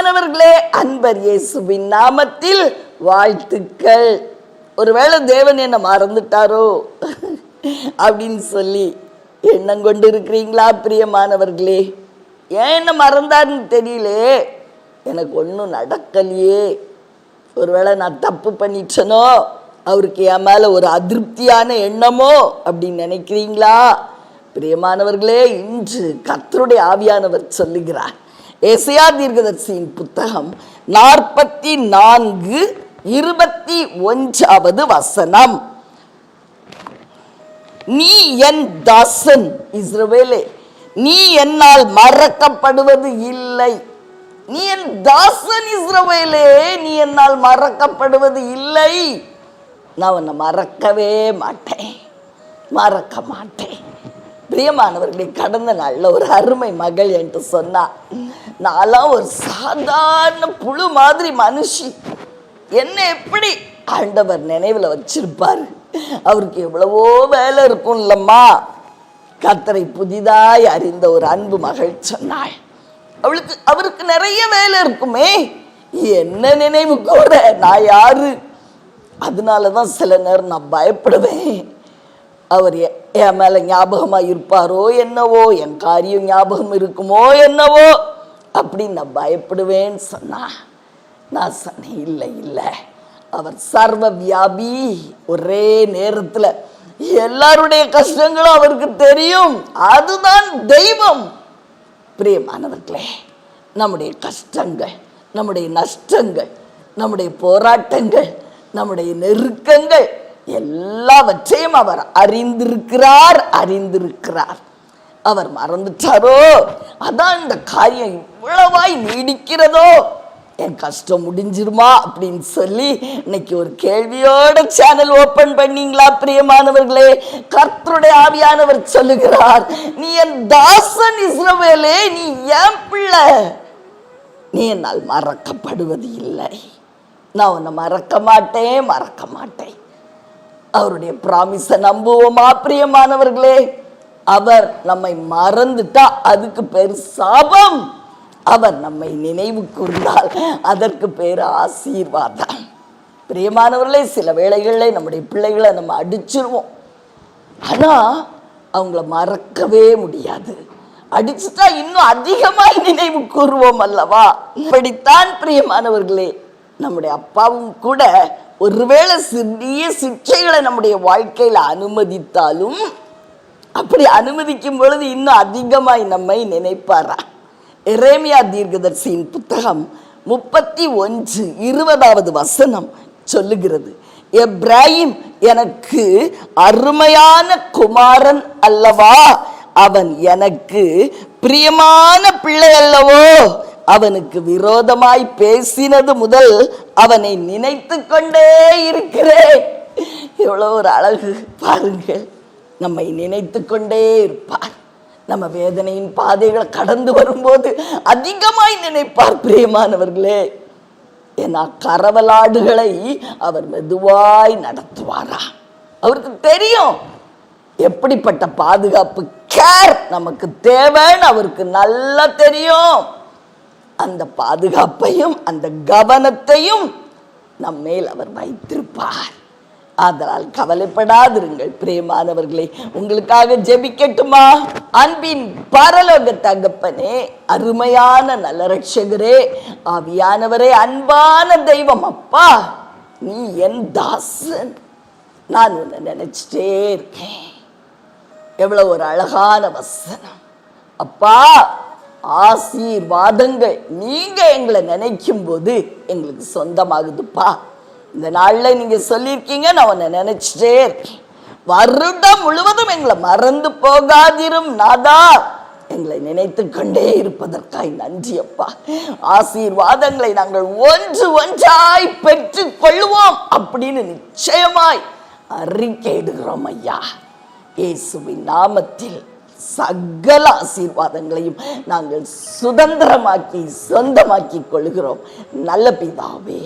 பிரியமானவர்களே அன்பர் இயேசுவின் நாமத்தில் வாழ்த்துக்கள். ஒருவேளை தேவன் என்ன மறந்துட்டாரோ அப்படின்னு சொல்லி எண்ணம் கொண்டு இருக்கிறீங்களா பிரியமானவர்களே? ஏன் என்ன மறந்தாருன்னு தெரியலே. எனக்கு ஒன்றும் நடக்கலையே. ஒருவேளை நான் தப்பு பண்ணிட்டனோ? அவருக்கு என் மேலே ஒரு அதிருப்தியான எண்ணமோ அப்படின்னு நினைக்கிறீங்களா? பிரியமானவர்களே இன்று கத்தருடைய ஆவியானவர் சொல்லுகிறார். ஏசையா தீர்க்கதர்சியின் புத்தகம் நாற்பத்தி நான்கு இருபத்தி ஒன்றாவது வசனம். நீ என் தாசன் இஸ்ரவேலே நீ என்னால் மறக்கப்படுவது இல்லை. நீ என் தாசன் இஸ்ரவேலே நீ என்னால் மறக்கப்படுவது இல்லை. நான் உன்னை மறக்கவே மாட்டேன் மறக்க மாட்டேன். பிரியமானவர்களே கடந்த நாளில் ஒரு அருமை மகள் என்று சொன்னா நான்லாம் ஒரு சாதாரண புழு மாதிரி மனுஷி. என்ன எப்படி ஆண்டவர் நினைவில் வச்சிருப்பார்? அவருக்கு எவ்வளவோ வேலை இருக்கும் இல்லம்மா. கத்தரை புதிதாய் அறிந்த ஒரு அன்பு மகள் சொன்னாள். அவளுக்கு அவருக்கு நிறைய வேலை இருக்குமே. என்ன நினைவு கூட நான் யாரு? அதனால தான் சில நேரம் நான் பயப்படுவேன். அவர் என் மேலே ஞாபகமாக இருப்பாரோ என்னவோ என் காரியம் ஞாபகம் இருக்குமோ என்னவோ. அப்படின்னு நான் பயப்படுவேன்னு சொன்னா நான் சொன்னேன் இல்லை இல்லை. அவர் சர்வ வியாபி ஒரே நேரத்தில் எல்லாருடைய கஷ்டங்களும் அவருக்கு தெரியும். அதுதான் தெய்வம். பிரியமானவர்களே நம்முடைய கஷ்டங்கள் நம்முடைய நஷ்டங்கள் நம்முடைய போராட்டங்கள் நம்முடைய நெருக்கங்கள் எல்லாவற்றையும் அவர் அறிந்திருக்கிறார் அறிந்திருக்கிறார். அவர் மறந்துட்டாரோ? அதான் இந்த காரியம் இவ்வளவாய் நீடிக்கிறதோ? என் கஷ்டம் முடிஞ்சிருமா அப்படின்னு சொல்லி இன்னைக்கு ஒரு கேள்வியோட சேனல் ஓபன் பண்ணீங்களா பிரியமானவர்களே? கர்த்தருடைய ஆவியானவர் சொல்லுகிறார் நீ என் தாசன் இஸ்ரவேலே நீ ஏன் பிள்ளை? நீ என்னால் மறக்கப்படுவது இல்லை. நான் உன்னை மறக்க மாட்டேன் மறக்க மாட்டேன். அவருடைய ப்ராமிஸை நம்புவோமா பிரியமானவர்களே? அவர் நம்மை மறந்துட்டா அதுக்கு பேர் சாபம். அவர் நம்மை நினைவு கூர்ந்தால் அதற்கு பேர் ஆசீர்வாதம். பிரியமானவர்களே சில வேளைகளில் நம்முடைய பிள்ளைகளை நம்ம அடிச்சிருவோம். ஆனால் அவங்கள மறக்கவே முடியாது. அடிச்சுட்டா இன்னும் அதிகமாய் நினைவு கூறுவோம் அல்லவா? இப்படித்தான் பிரியமானவர்களே நம்முடைய அப்பாவும் கூட ஒருவேளை சிறிய சிக்ஷைகளை நம்முடைய வாழ்க்கையில் அனுமதித்தாலும் அப்படி அனுமதிக்கும் பொழுது இன்னும் அதிகமாய் நம்மை நினைப்பாரா? எரேமியா தீர்க்கதர்சியின் புத்தகம் முப்பத்தி ஒன்று இருபதாவது வசனம் சொல்லுகிறது. எப்ராஹிம் எனக்கு அருமையான குமாரன் அல்லவா? அவன் எனக்கு பிரியமான பிள்ளை அல்லவோ? அவனுக்கு விரோதமாய் பேசினது முதல் அவனை நினைத்து கொண்டே இருக்கிறேன். எவ்வளோ ஒரு அழகு பாருங்கள். நம்மை நினைத்து கொண்டே இருப்பார். நம்ம வேதனையின் பாதைகளை கடந்து வரும்போது அதிகமாய் நினைப்பார். பிரியமானவர்களே ஏன்னா கரவலாடுகளை அவர் மெதுவாய் நடத்துவாரா? அவருக்கு தெரியும் எப்படிப்பட்ட பாதுகாப்பு கேர் நமக்கு தேவைன்னு அவருக்கு நல்லா தெரியும். அந்த பாதுகாப்பையும் அந்த கவனத்தையும் நம்மேல் அவர் வைத்திருப்பார். ஆதலால் கவலைப்படாதிருங்கள் பிரியமானவர்களே. உங்களுக்காக ஜெபிக்கட்டுமா? அன்பின் பரலோக தகப்பனே அருமையான நல்ல ஆவியானவரே அன்பான தெய்வம் அப்பா நீ என் தாசன். நான் உன்னை நினைச்சிட்டே இருக்கேன். எவ்வளவு ஒரு அழகான வசனம். அப்பா ஆசீர்வாதங்கள். நீங்க எங்களை நினைக்கும் போது எங்களுக்கு சொந்தமாகுதுப்பா. இந்த நாள்ல நீங்க சொல்லியிருக்கீங்க நான் உன்னை நினைச்சிட்டே இருக்கேன். வருடம் முழுவதும் எங்களை மறந்து போகாதிரும் நாதா. எங்களை நினைத்து கொண்டே இருப்பதற்காய் நன்றி அப்பா. ஆசீர்வாதங்களை நாங்கள் ஒன்று ஒன்றாய் பெற்று கொள்வோம் அப்படின்னு நிச்சயமாய் அறிக்கையிடுகிறோம் ஐயா. இயேசுவின் நாமத்தில் சகல ஆசீர்வாதங்களையும் நாங்கள் சுதந்திரமாக்கி சொந்தமாக்கி கொள்கிறோம் நல்ல பிதாவே